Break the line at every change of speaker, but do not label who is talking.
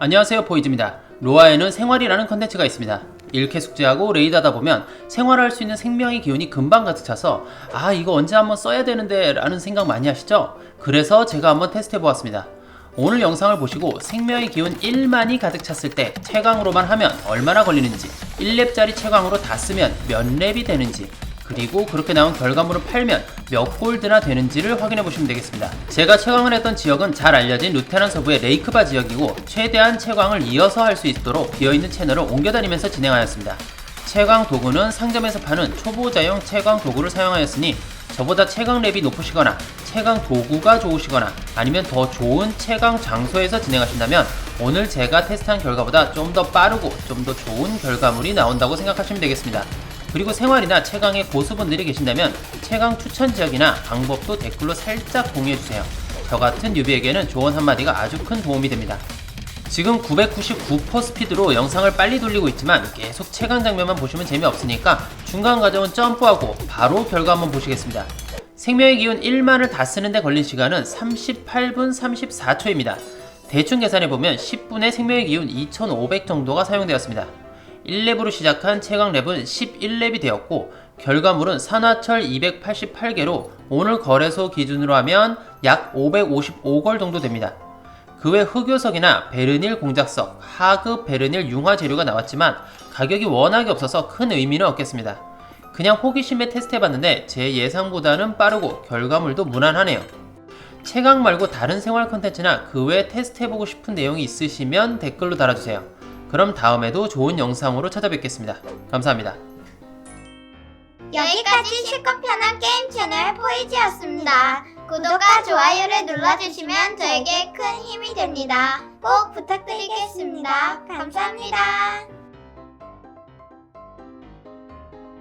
안녕하세요 보이즈입니다. 로아에는 생활이라는 컨텐츠가 있습니다. 이렇게 숙제하고 레이드하다 보면 생활할 수 있는 생명의 기운이 금방 가득 차서 아 이거 언제 한번 써야 되는데 라는 생각 많이 하시죠? 그래서 제가 한번 테스트 해 보았습니다. 오늘 영상을 보시고 생명의 기운 1만이 가득 찼을 때 채광으로만 하면 얼마나 걸리는지 1렙짜리 채광으로 다 쓰면 몇 렙이 되는지 그리고 그렇게 나온 결과물을 팔면 몇 골드나 되는지를 확인해 보시면 되겠습니다. 제가 채광을 했던 지역은 잘 알려진 루테란 서부의 레이크바 지역이고 최대한 채광을 이어서 할 수 있도록 비어있는 채널을 옮겨 다니면서 진행하였습니다. 채광 도구는 상점에서 파는 초보자용 채광 도구를 사용하였으니 저보다 채광 랩이 높으시거나 채광 도구가 좋으시거나 아니면 더 좋은 채광 장소에서 진행하신다면 오늘 제가 테스트한 결과보다 좀 더 빠르고 좀 더 좋은 결과물이 나온다고 생각하시면 되겠습니다. 그리고 생활이나 채광의 고수분들이 계신다면 채광 추천 지역이나 방법도 댓글로 살짝 공유해주세요. 저 같은 뉴비에게는 조언 한마디가 아주 큰 도움이 됩니다. 지금 999% 스피드로 영상을 빨리 돌리고 있지만 계속 채광 장면만 보시면 재미없으니까 중간 과정은 점프하고 바로 결과 한번 보시겠습니다. 생명의 기운 1만을 다 쓰는데 걸린 시간은 38분 34초입니다. 대충 계산해보면 10분의 생명의 기운 2500 정도가 사용되었습니다. 1렙으로 시작한 채광 랩은 11렙이 되었고 결과물은 산화철 288개로 오늘 거래소 기준으로 하면 약 555골 정도 됩니다. 그 외 흑요석이나 베르닐 공작석, 하급 베르닐 융화 재료가 나왔지만 가격이 워낙에 없어서 큰 의미는 없겠습니다. 그냥 호기심에 테스트해봤는데 제 예상보다는 빠르고 결과물도 무난하네요. 채광 말고 다른 생활 컨텐츠나 그 외 테스트해보고 싶은 내용이 있으시면 댓글로 달아주세요. 그럼 다음에도 좋은 영상으로 찾아뵙겠습니다. 감사합니다.
여기까지 쉽고 편한 게임 채널 포이지였습니다. 구독과 좋아요를 눌러주시면 저에게 큰 힘이 됩니다. 꼭 부탁드리겠습니다. 감사합니다.